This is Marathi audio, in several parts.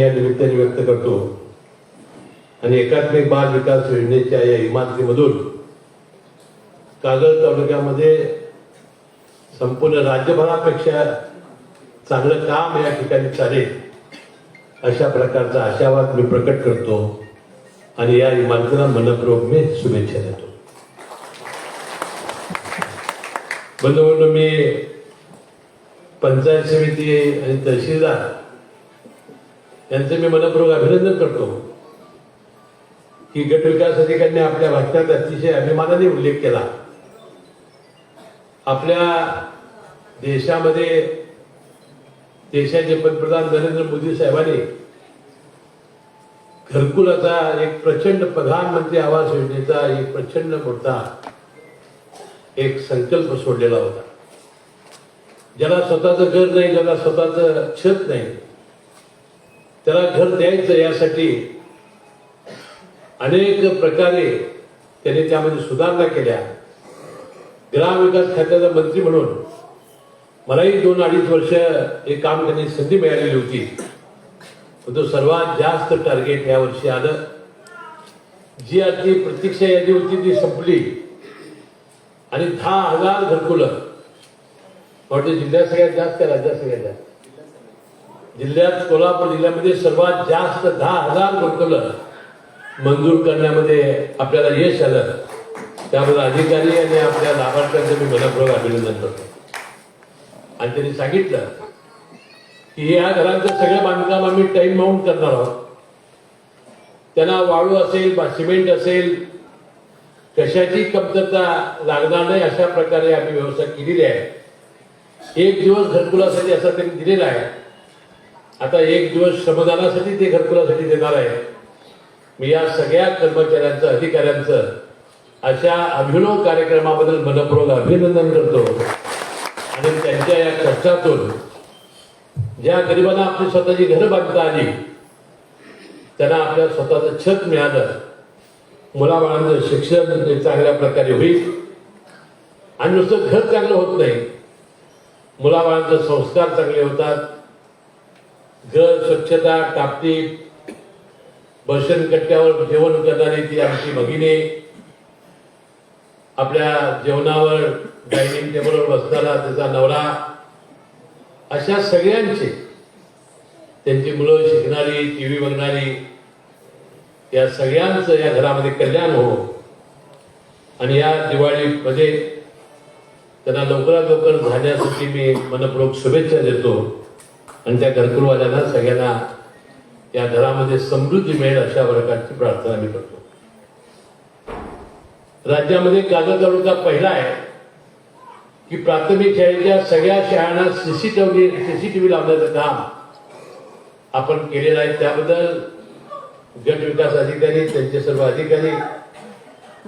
या निमित्ताने व्यक्त करतो. आणि एकात्मिक बाल विकास योजनेच्या या इमारतीमधून कागल तालुक्यामध्ये संपूर्ण राज्यभरापेक्षा चांगलं काम या ठिकाणी चालेल अशा प्रकारचा आशावाद मी प्रकट करतो आणि या इमारतीला मनपूर्वक मी शुभेच्छा देतो. बंधू मी पंचायत समिती आणि तहसीलदार त्यांचं मी मनपूर्वक अभिनंदन करतो. की गट विकास अधिकाऱ्यांनी आपल्या भाषणात अतिशय अभिमानाने उल्लेख केला. आपल्या देशामध्ये देशाचे पंतप्रधान नरेंद्र मोदी साहेबांनी घरकुलाचा एक प्रचंड प्रधानमंत्री आवास योजनेचा एक प्रचंड मोठा एक संकल्प सोडलेला होता. ज्याला स्वतःचं घर नाही ज्याला स्वतःचं छत नाही त्याला घर द्यायचं यासाठी अनेक प्रकारे त्याने त्यामध्ये सुधारणा केल्या. ग्रामविकास खात्याचा मंत्री म्हणून मलाही दोन अडीच वर्ष हे काम करण्याची संधी मिळालेली होती. पण तो सर्वात जास्त टार्गेट या वर्षी आलं. जी आधी प्रतीक्षा यादी होती ती संपली. आणि दहा हजार घरकुलं. वाटतं जिल्ह्यात सगळ्यात जास्त राज्यात सगळ्यात जास्त. जिल्ह्यात कोल्हापूर जिल्ह्यामध्ये सर्वात जास्त दहा हजार घरकुलं मंजूर करण्यामध्ये आपल्याला यश आलं. त्याबद्दल अधिकारी आणि आपल्या लाभार्थ्यांचं मी मनपूर्वक अभिनंदन करतो. आणि त्यांनी सांगितलं की या घरांचं सगळं बांधकाम आम्ही टाईम माउंट करणार आहोत. त्यांना वाळू असेल बा सिमेंट असेल कशाची कमतरता लागणार नाही अशा प्रकारे आम्ही व्यवस्था केलेली आहे. एक दिवस घरकुलासाठी असा त्यांनी दिलेला आहे. आता एक दिवस श्रमदानासाठी ते घरकुलासाठी देणार आहे. मी या सगळ्या कर्मचाऱ्यांचं अधिकाऱ्यांचं अशा अभिनव कार्यक्रमाबद्दल मनपूर्वक अभिनंदन करतो. आणि त्यांच्या या कष्टातून ज्या गरिबांना आपली स्वतःची घरं बांधता आली त्यांना आपल्या स्वतःचं छत मिळालं. मुलाबाळांचं शिक्षण चांगल्या प्रकारे होईल. आणि नुसतं घर चांगलं होत नाही. मुलाबाळांचे संस्कार चांगले होतात. घर स्वच्छता टापती बर्शन कट्ट्यावर जेवण करणारी ती आमची भगिनी. आपल्या जेवणावर डायनिंग टेबलवर बसणारा त्याचा नवरा. अशा सगळ्यांचे त्यांची मुलं शिकणारी टी व्ही बघणारी या सगळ्यांचं या घरामध्ये कल्याण हो. आणि या दिवाळीमध्ये त्यांना लवकरात लवकर झाल्यासाठी मी मनपूर्वक शुभेच्छा देतो. आणि त्या घरकुलवाल्यांना सगळ्यांना या घरामध्ये समृद्धी मिळेल अशा प्रकारची प्रार्थना मी करतो. राज्यामध्ये कागद तालुका पहिला आहे की प्राथमिक शाळेच्या सगळ्या शाळांना सीसीटीव्ही सीसीटीव्ही लावण्याचं काम आपण केलेलं आहे. त्याबद्दल गट विकास अधिकारी त्यांचे सर्व अधिकारी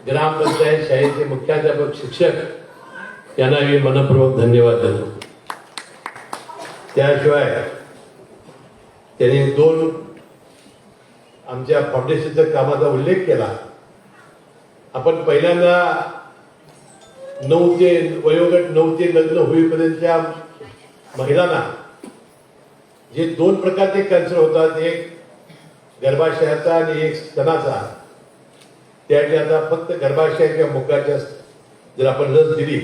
ग्रामपंचायत शाळेचे मुख्याध्यापक शिक्षक यांना मी मनपूर्वक धन्यवाद देतो. त्याशिवाय त्यांनी दोन आमच्या फाउंडेशनच्या कामाचा उल्लेख केला. आपण पहिल्यांदा नऊ ते वयोगट नऊ ते लग्न होईपर्यंतच्या महिलांना जे दोन प्रकारचे कॅन्सर होतात एक गर्भाशयाचा आणि एक स्तनाचा त्यासाठी आता फक्त गर्भाशयाच्या मुखाच्या जर आपण लस दिली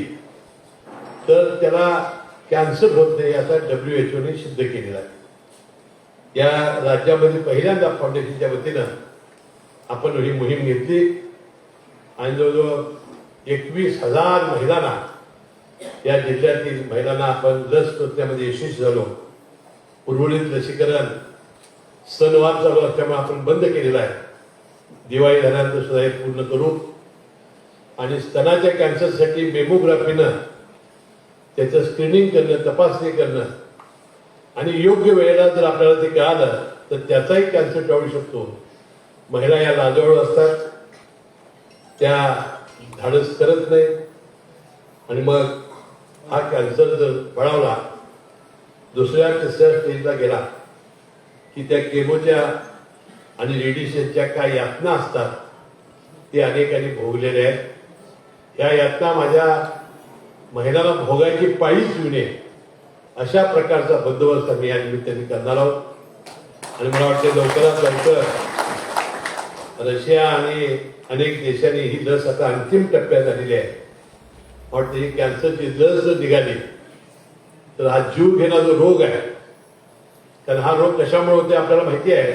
तर त्याला कॅन्सर होत नाही असा डब्ल्यू एच ओने सिद्ध केलेला आहे. या राज्यामध्ये पहिल्यांदा फाउंडेशनच्या वतीनं आपण ही मोहीम घेतली आणि जवळजवळ एकवीस हजार महिलांना या जिल्ह्यातील महिलांना आपण लस टोचण्यामध्ये यशस्वी झालो. उर्वरित लसीकरण सणवार चालू असल्यामुळे आपण बंद केलेला आहे. दिवाळी झाल्यानंतर सुद्धा हे पूर्ण करू. आणि स्तनाच्या कॅन्सरसाठी मेमोग्राफीनं त्याचं स्क्रीनिंग करणं तपासणी करणं. आणि योग्य वेळेला जर आपल्याला ते कळालं तर त्याचाही कॅन्सर टाळू शकतो. महिला या लाजवळ असतात. त्या धाडस करत नाही. आणि मग हा कॅन्सर जर बळावला दुसऱ्या तिसऱ्या स्टेजला गेला की त्या केमोच्या आणि रेडिएशनच्या काय यातना असतात ते अनेकांनी भोगलेल्या आहेत. या यातना माझ्या महिलांना भोगायची पाळीच येऊ नये. अशा प्रकारचा बंदोबस्त आम्ही या निमित्ताने करणार आहोत. आणि मला वाटते लवकरात लवकर रशिया आणि अनेक देशांनी ही लस आता अंतिम टप्प्यात आलेली आहे. वाटते ही कॅन्सरची लस जर निघाली तर हा जीव घेणा जो रोग आहे कारण हा रोग कशामुळे होते आपल्याला माहिती आहे.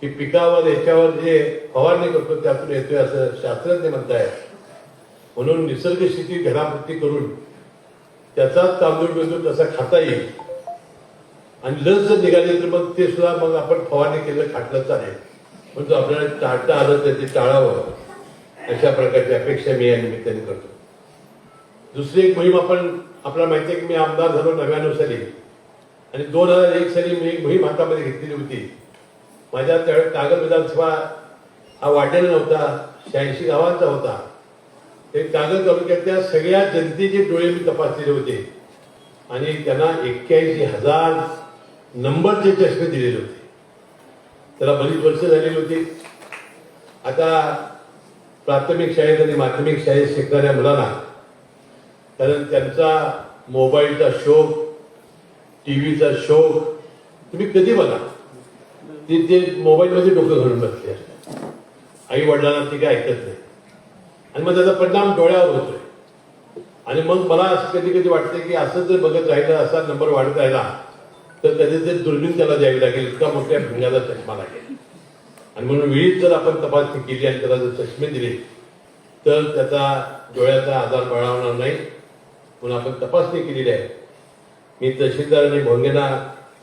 की पिकावर याच्यावर जे फवारणी करतो त्यातून येतोय असं शास्त्रज्ञ म्हणताय म्हणून निसर्ग स्थिती करून त्याचा तांदूळ बिंदूळ तसा खाता येईल. आणि लस जर निघाली तर मग ते सुद्धा मग आपण फवारणी केलं खाटलच आहे पण म्हणजे आपल्याला टाळता आलं तर ते टाळावं. अशा प्रकारची अपेक्षा मी या निमित्ताने करतो. दुसरी एक मोहीम आपण आपल्याला माहिती आहे की मी आमदार झालो नव्याण्णव साली. आणि दोन हजार एक साली मी एक मोहीम हातामध्ये घेतलेली होती. माझ्या त्यावेळेस कागद विधानसभा हा वाढलेला नव्हता शहाऐंशी गावांचा होता. ते कागद तालुक्यातल्या सगळ्या जनतेचे डोळे मी तपासलेले होते. आणि त्यांना एक्क्याऐंशी हजार नंबरचे चष्मे दिलेले होते. त्याला बरीच वर्ष झालेली होती. आता प्राथमिक शाळेत आणि माध्यमिक शाळेत शिकणाऱ्या मुलांना कारण त्यांचा मोबाईलचा शोक टी व्हीचा शोक तुम्ही कधी बघा? ते ते मोबाईलमध्ये डोकं घालून बसले आई वडिलांना ते काय ऐकत नाही. आणि मग त्याचा परिणाम डोळ्यावर होतोय. आणि मग मला असं कधी कधी वाटतं की असं जर बघत राहिलं असा नंबर वाढत राहिला तर त्याचे ते दुर्बीण त्याला द्यावी लागेल इतका मोठ्या भिंगाचा चष्मा लागेल. आणि म्हणून वेळीच जर आपण तपासणी केली आणि त्याला जर चष्मे दिले तर त्याचा डोळ्याचा आजार बळावणार नाही. म्हणून आपण तपासणी केलेली आहे. मी तहसीलदार आणि भोंगेना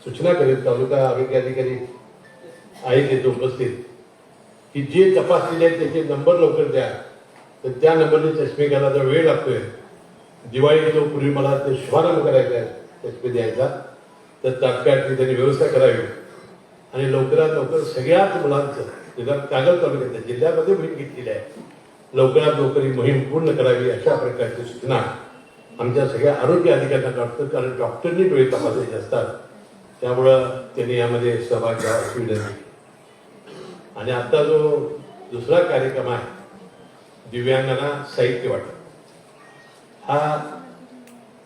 सूचना करेल तालुका आरोग्य अधिकारी आहेत तिथे उपस्थित की जे तपासलेले आहेत त्याचे नंबर लवकर द्या. तर त्या नंबरने चष्मे घ्यायला जर वेळ लागतोय. दिवाळी जो पूर्वी मला ते शुभारंभ करायचा आहे चष्मे द्यायचा. तर तात्काळ त्यांनी व्यवस्था करावी. आणि लवकरात लवकर सगळ्याच मुलांचं निदान कागद तालुक्यात जिल्ह्यामध्ये मोहीम घेतलेली आहे. लवकरात लवकर ही मोहीम पूर्ण करावी अशा प्रकारची सूचना आमच्या सगळ्या आरोग्य अधिकाऱ्यांना करतो कारण डॉक्टरनी डोळे तपासायचे असतात. त्यामुळं त्यांनी यामध्ये सहभाग घ्यावा अशी विनंती. आणि आता जो दुसरा कार्यक्रम आहे दिव्यांगांना साहित्य वाटप हा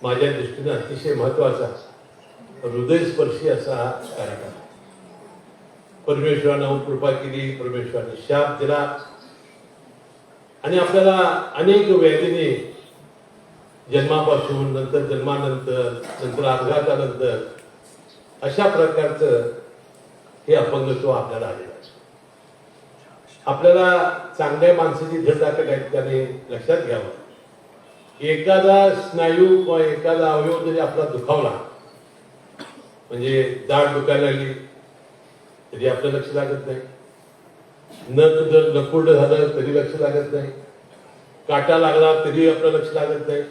माझ्या दृष्टीने अतिशय महत्त्वाचा हृदयस्पर्शी असा हा कार्यक्रम. परमेश्वरानं हो कृपा केली परमेश्वराने शाप दिला. आणि आपल्याला अनेक व्याधीने जन्मापासून नंतर जन्मानंतर नंतर अपघातानंतर अशा प्रकारचं हे अपंगत्व आपल्याला आलेलं आपल्याला चांगल्या माणसाची धड आहे त्याने लक्षात घ्यावं. एखादा स्नायू किंवा एखादा अवयव जरी आपला दुखावला म्हणजे दाढ दुखायला लागली तरी आपलं लक्ष लागत नाही. नख जर नकुर्ड झालं तरी लक्ष लागत नाही. काटा लागला तरी आपलं लक्ष लागत नाही.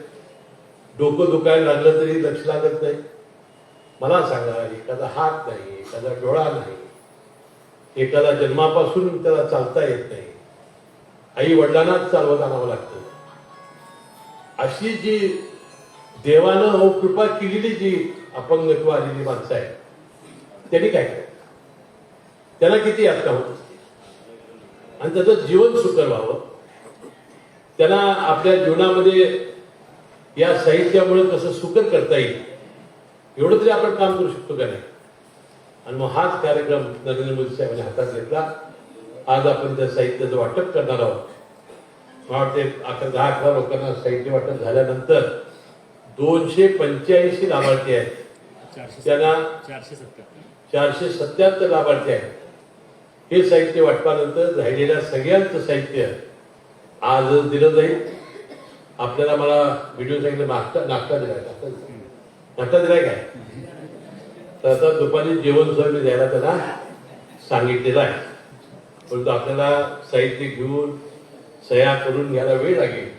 डोकं दुखायला लागलं तरी लक्ष लागत नाही. मला सांगा एखादा हात नाही एखादा डोळा नाही एखादा जन्मापासून त्याला चालता येत नाही. आई वडिलांनाच चालवत आणावं लागतं. अशी जी देवानं हो कृपा केलेली जी अपंगत्व आलेली माणसं आहे त्यांनी काय केलं? त्याला किती यातना होत असते? आणि त्याचं जीवन सुकर व्हावं. त्यांना आपल्या जीवनामध्ये या साहित्यामुळे कसं सुकर करता येईल एवढं तरी आपण काम करू शकतो का नाही? आणि मग हाच कार्यक्रम नरेंद्र मोदी साहेबांनी हातात घेतला. आज आपण त्या साहित्याचं वाटप करणार आहोत. मला वाटते अकरा दहा अकरा लोकांना साहित्य वाटप झाल्यानंतर दोनशे पंच्याऐंशी लाभार्थी आहेत. त्यांना चारशे सत्याहत्तर. लाभार्थी आहेत. हे साहित्य वाटपानंतर राहिलेल्या सगळ्यांचं साहित्य आजच दिलं जाईल. आपल्याला मला व्हिडिओ सांगितलं नाश्ता नाश्ता दिलाय. नाश्ता दिलाय. काय? तर आता दुपारी जेवण सुद्धा मी द्यायला त्याला सांगितलेलं आहे. परंतु आपल्याला साहित्य घेऊन सह्या करून घ्यायला वेळ लागेल.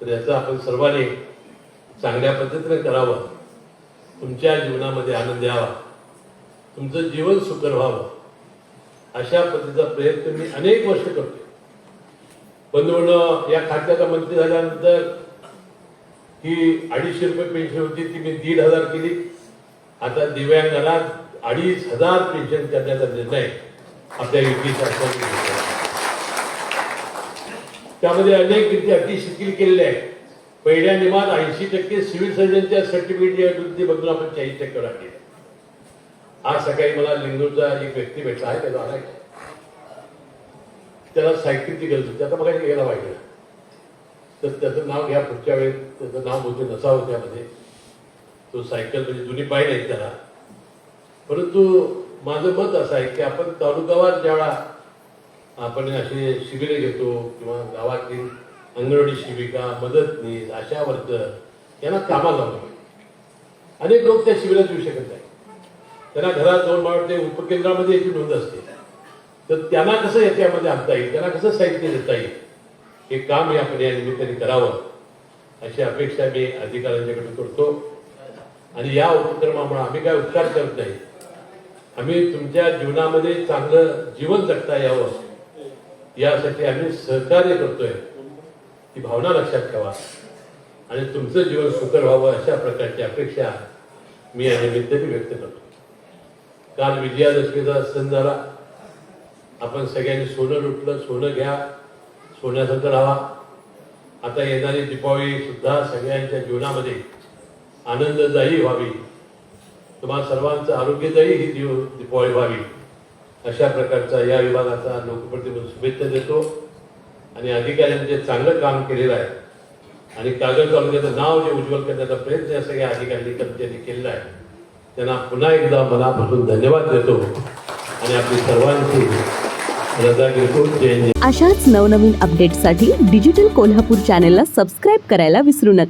तर याचं आपण सर्वांनी चांगल्या पद्धतीने करावं. तुमच्या जीवनामध्ये आनंद यावा. तुमचं जीवन सुकर व्हावं. अशा पद्धतीचा प्रयत्न मी अनेक वर्ष करतो बंधून या खात्याचा मंत्री झाल्यानंतर ही अडीचशे रुपये पेन्शन होती ती मी दीड हजार केली. आता दिव्यांगाला अडीच हजार पेन्शन करण्याचा निर्णय आपल्या युती त्यामध्ये अनेक विद्यार्थी शिथिल केलेले आहेत. पहिल्या निमात ऐंशी टक्के सिव्हिल सर्जनच्या सर्टिफिकेट बघून आपण चाळीस टक्के राखले आज सकाळी मला लिंगूरचा एक व्यक्ती भेटला आहे त्याचा आला त्याला सायकलची गरज होती. आता मला गेला पाहिजे तर त्याचं नाव घ्या पुढच्या वेळेस त्याचं नाव बहुते नसावं त्यामध्ये तो सायकल म्हणजे जुनी पाहिजे नाही त्याला. परंतु माझं मत असं आहे की आपण तालुकावार ज्यावेळा आपण असे शिबिरे घेतो किंवा गावातील अंगणवाडी शिबिका मदतनीस आशा वर्कर यांना कामाला लावतो अनेक लोक त्या शिबिरात येऊ शकत नाही. त्यांना घरात जाऊन मला वाटते उपकेंद्रामध्ये याची नोंद असते. तर त्यांना कसं याच्यामध्ये आणता येईल? त्यांना कसं साहित्य देता येईल? हे काम हे आपण या निमित्ताने करावं अशी अपेक्षा मी अधिकाऱ्यांच्याकडे करतो. आणि या उपक्रमामुळे आम्ही काय उपकार करत नाही? आम्ही तुमच्या जीवनामध्ये चांगलं जीवन जगता यावं. यासाठी आम्ही सहकार्य करतोय. ही भावना लक्षात ठेवा. आणि तुमचं जीवन सुकर व्हावं अशा प्रकारची अपेक्षा मी या निमित्ताने व्यक्त करतो. काल विजयादशमीचा सण झाला. आपण सगळ्यांनी सोनं लुटलं सोनं घ्या सोन्यासारखं राहा. आता येणारी दीपावली सुद्धा सगळ्यांच्या जीवनामध्ये आनंददायी व्हावी. तुम्हाला सर्वांचं आरोग्यदायी ही दिव दीपावली व्हावी. अशा प्रकारचा या विभागाचा लोकप्रतिनिधी शुभेच्छा देतो. आणि अधिकाऱ्यांनी जे चांगलं काम केलेलं आहे आणि कागद तालुक्याचं नाव जे उज्ज्वल करण्याचा प्रयत्न या सगळ्या अधिकारी कर्मचारी केलेला आहे त्यांना पुन्हा एकदा मनापासून धन्यवाद देतो. आणि आपली सर्वांची रजा अशाच नवनवीन अपडेट्ससाठी डिजिटल कोल्हापूर चॅनेलला सबस्क्राईब करायला विसरू नका.